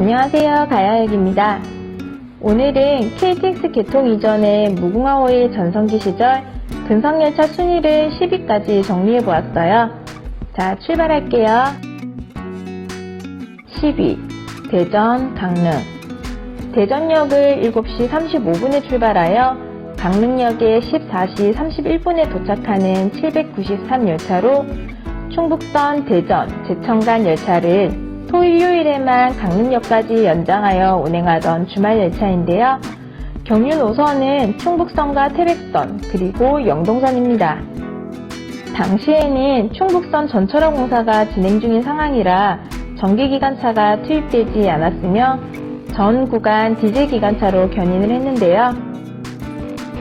안녕하세요. 가야역입니다. 오늘은 KTX 개통 이전의 무궁화 호의 전성기 시절 근성열차 순위를 10위까지 정리해 보았어요. 자, 출발할게요. 10위, 대전, 강릉. 대전역을 7시 35분에 출발하여 강릉역에 14시 31분에 도착하는 793 열차로 충북선 대전, 제천 간 열차를 토일 요일에만 강릉역까지 연장하여 운행하던 주말 열차인데요. 경유 노선은 충북선과 태백선 그리고 영동선입니다. 당시에는 충북선 전철화 공사가 진행 중인 상황이라 전기기관차가 투입되지 않았으며 전 구간 디젤 기관차로 견인을 했는데요.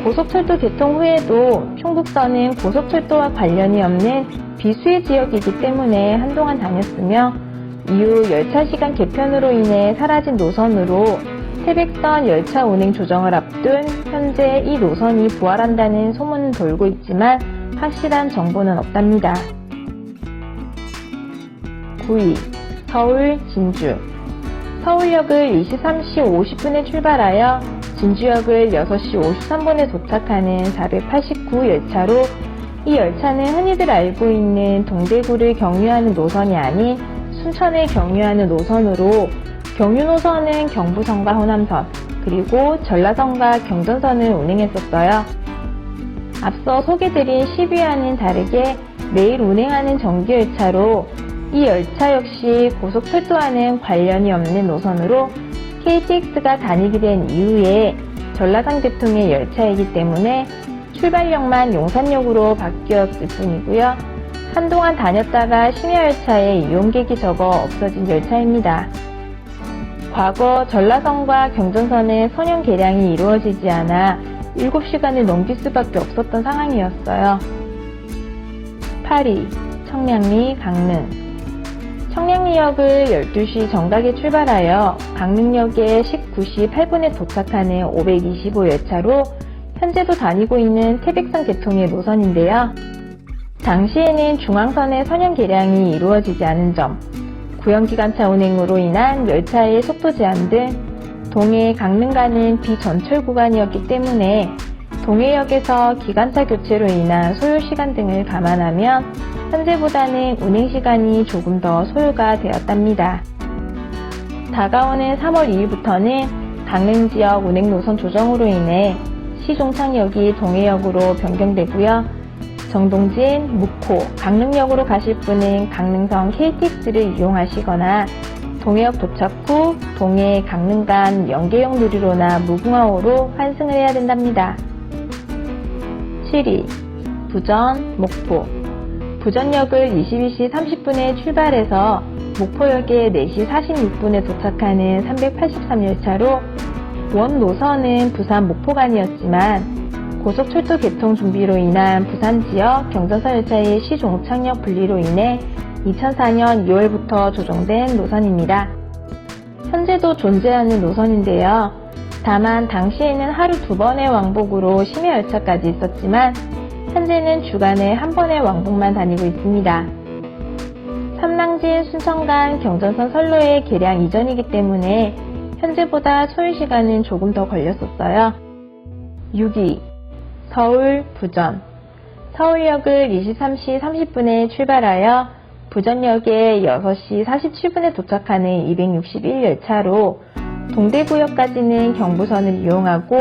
고속철도 개통 후에도 충북선은 고속철도와 관련이 없는 비수의 지역이기 때문에 한동안 다녔으며 이후 열차 시간 개편으로 인해 사라진 노선으로 태백선 열차 운행 조정을 앞둔 현재 이 노선이 부활한다는 소문은 돌고 있지만 확실한 정보는 없답니다. 9위 서울 진주 서울역을 23시 50분에 출발하여 진주역을 6시 53분에 도착하는 489 열차로 이 열차는 흔히들 알고 있는 동대구를 경유하는 노선이 아닌 순천을 경유하는 노선으로 경유 노선은 경부선과 호남선 그리고 전라선과 경전선을 운행했었어요. 앞서 소개드린 10위와는 다르게 매일 운행하는 정기열차로 이 열차 역시 고속철도와는 관련이 없는 노선으로 KTX가 다니게 된 이후에 전라선 계통의 열차이기 때문에 출발역만 용산역으로 바뀌었을 뿐이고요. 한동안 다녔다가 심야 열차에 이용객이 적어 없어진 열차입니다. 과거 전라선과 경전선의 선형 개량이 이루어지지 않아 7시간을 넘길 수밖에 없었던 상황이었어요. 8위 청량리 강릉 청량리역을 12시 정각에 출발하여 강릉역에 19시 8분에 도착하는 525 열차로 현재도 다니고 있는 태백선 계통의 노선인데요. 당시에는 중앙선의 선형 개량이 이루어지지 않은 점, 구형기관차 운행으로 인한 열차의 속도 제한 등 동해 강릉 가는 비전철 구간이었기 때문에 동해역에서 기관차 교체로 인한 소요 시간 등을 감안하면 현재보다는 운행 시간이 조금 더 소요가 되었답니다. 다가오는 3월 2일부터는 강릉 지역 운행 노선 조정으로 인해 시종창역이 동해역으로 변경되고요. 정동진, 묵호, 강릉역으로 가실 분은 강릉선 KTX를 이용하시거나 동해역 도착 후 동해 강릉 간 연계역 누리로나 무궁화호로 환승을 해야 된답니다. 7위 부전, 목포 부전역을 22시 30분에 출발해서 목포역에 4시 46분에 도착하는 383열차로 원 노선은 부산 목포간이었지만 고속철도 개통 준비로 인한 부산 지역 경전선 열차의 시종착역 분리로 인해 2004년 2월부터 조정된 노선입니다. 현재도 존재하는 노선인데요. 다만 당시에는 하루 두 번의 왕복으로 심야 열차까지 있었지만 현재는 주간에 한 번의 왕복만 다니고 있습니다. 삼랑진 순천간 경전선 선로의 개량 이전이기 때문에 현재보다 소요 시간은 조금 더 걸렸었어요. 6위 서울 부전 서울역을 23시 30분에 출발하여 부전역에 6시 47분에 도착하는 261열차로 동대구역까지는 경부선을 이용하고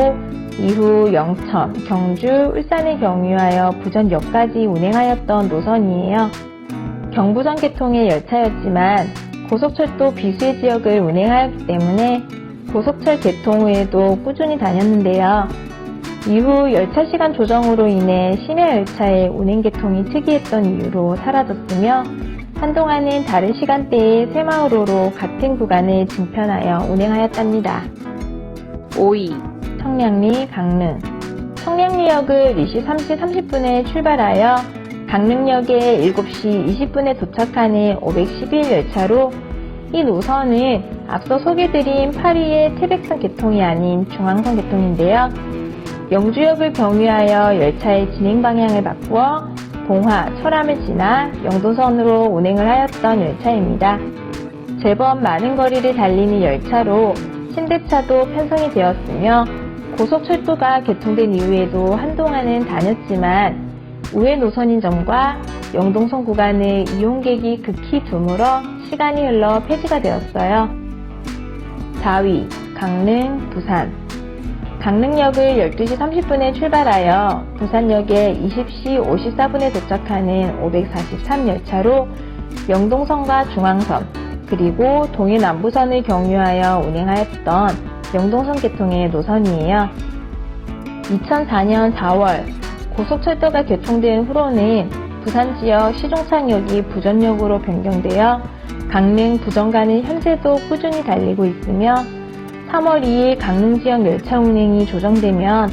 이후 영천, 경주, 울산을 경유하여 부전역까지 운행하였던 노선이에요. 경부선 계통의 열차였지만 고속철도 비수의 지역을 운행하였기 때문에 고속철 개통 후에도 꾸준히 다녔는데요. 이후 열차 시간 조정으로 인해 심야 열차의 운행 계통이 특이했던 이유로 사라졌으며 한동안은 다른 시간대의 새마을호로 같은 구간을 증편하여 운행하였답니다. 5위 청량리 강릉 청량리역을 23시 30분에 출발하여 강릉역에 7시 20분에 도착하는 511 열차로 이 노선은 앞서 소개드린 8위의 태백선 개통이 아닌 중앙선 개통인데요. 영주역을 경유하여 열차의 진행 방향을 바꾸어 봉화, 철암을 지나 영도선으로 운행을 하였던 열차입니다. 제법 많은 거리를 달리는 열차로 신대차도 편성이 되었으며 고속철도가 개통된 이후에도 한동안은 다녔지만 우회 노선인 점과 영동선 구간의 이용객이 극히 드물어 시간이 흘러 폐지가 되었어요. 4위 강릉, 부산 강릉역을 12시 30분에 출발하여 부산역에 20시 54분에 도착하는 543열차로 영동선과 중앙선 그리고 동해 남부선을 경유하여 운행하였던 영동선 개통의 노선이에요. 2004년 4월 고속철도가 개통된 후로는 부산 지역 시종창역이 부전역으로 변경되어 강릉 부전 간은 현재도 꾸준히 달리고 있으며 3월 2일 강릉 지역 열차 운행이 조정되면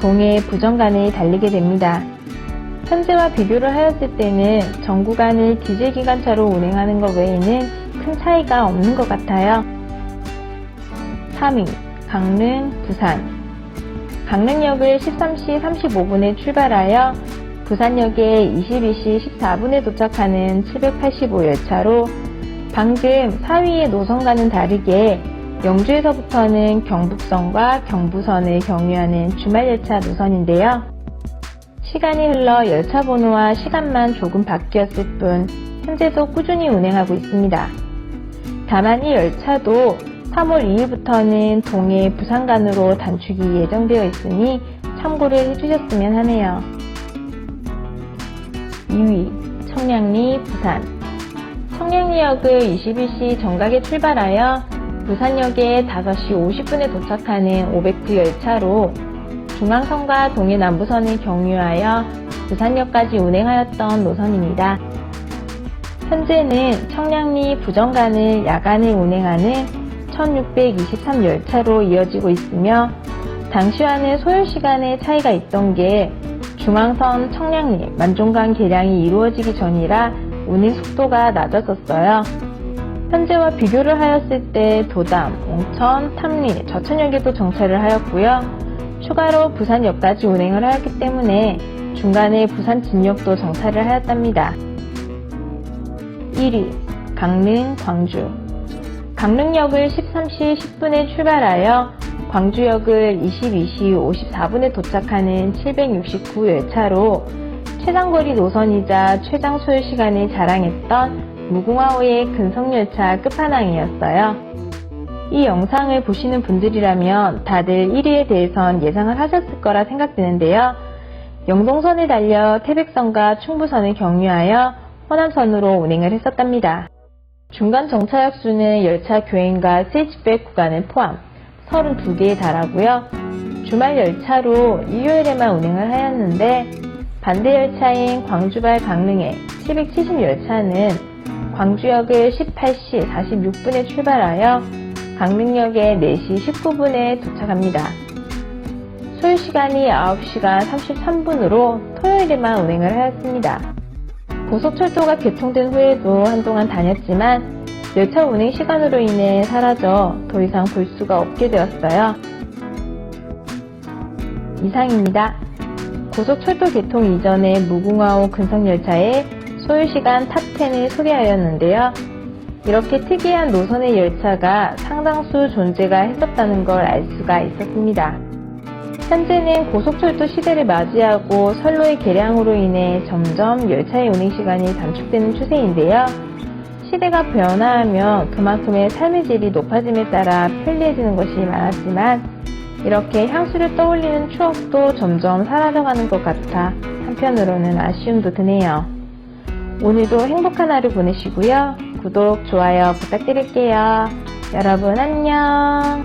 동해 부전간을 달리게 됩니다. 현재와 비교를 하였을 때는 전 구간을 디젤 기관차로 운행하는 것 외에는 큰 차이가 없는 것 같아요. 3위 강릉 부산 강릉역을 13시 35분에 출발하여 부산역에 22시 14분에 도착하는 785 열차로 방금 4위의 노선과는 다르게 영주에서부터는 경북선과 경부선을 경유하는 주말열차 노선인데요. 시간이 흘러 열차 번호와 시간만 조금 바뀌었을 뿐 현재도 꾸준히 운행하고 있습니다. 다만 이 열차도 3월 2일부터는 동해 부산간으로 단축이 예정되어 있으니 참고를 해주셨으면 하네요. 2위 청량리 부산 청량리역을 21시 정각에 출발하여 부산역에 5시 50분에 도착하는 509열차로 중앙선과 동해 남부선을 경유하여 부산역까지 운행하였던 노선입니다. 현재는 청량리 부정간을 야간에 운행하는 1623 열차로 이어지고 있으며 당시와는 소요 시간의 차이가 있던 게 중앙선 청량리 만종간 개량이 이루어지기 전이라 운행 속도가 낮았었어요. 현재와 비교를 하였을 때 도담, 옹천, 탐리, 저천역에도 정차를 하였고요. 추가로 부산역까지 운행을 하였기 때문에 중간에 부산 진역도 정차를 하였답니다. 1위 강릉, 광주 강릉역을 13시 10분에 출발하여 광주역을 22시 54분에 도착하는 769 열차로 최장거리 노선이자 최장 소요 시간을 자랑했던 무궁화호의 근속열차 끝판왕이었어요. 이 영상을 보시는 분들이라면 다들 1위에 대해선 예상을 하셨을 거라 생각되는데요. 영동선을 달려 태백선과 충부선을 경유하여 호남선으로 운행을 했었답니다. 중간 정차역 수는 열차 교행과 스위치백 구간을 포함 32개에 달하고요. 주말 열차로 일요일에만 운행을 하였는데 반대 열차인 광주발 강릉의 770 열차는 광주역을 18시 46분에 출발하여 강릉역에 4시 19분에 도착합니다. 소요시간이 9시간 33분으로 토요일에만 운행을 하였습니다. 고속철도가 개통된 후에도 한동안 다녔지만 열차 운행 시간으로 인해 사라져 더 이상 볼 수가 없게 되었어요. 이상입니다. 고속철도 개통 이전의 무궁화호 근성열차의 소요시간 탑10을 소개하였는데요. 이렇게 특이한 노선의 열차가 상당수 존재가 했었다는 걸 알 수가 있었습니다. 현재는 고속철도 시대를 맞이하고 선로의 개량으로 인해 점점 열차의 운행 시간이 단축되는 추세인데요. 시대가 변화하면 그만큼의 삶의 질이 높아짐에 따라 편리해지는 것이 많았지만 이렇게 향수를 떠올리는 추억도 점점 사라져가는 것 같아 한편으로는 아쉬움도 드네요. 오늘도 행복한 하루 보내시고요. 구독, 좋아요 부탁드릴게요. 여러분 안녕.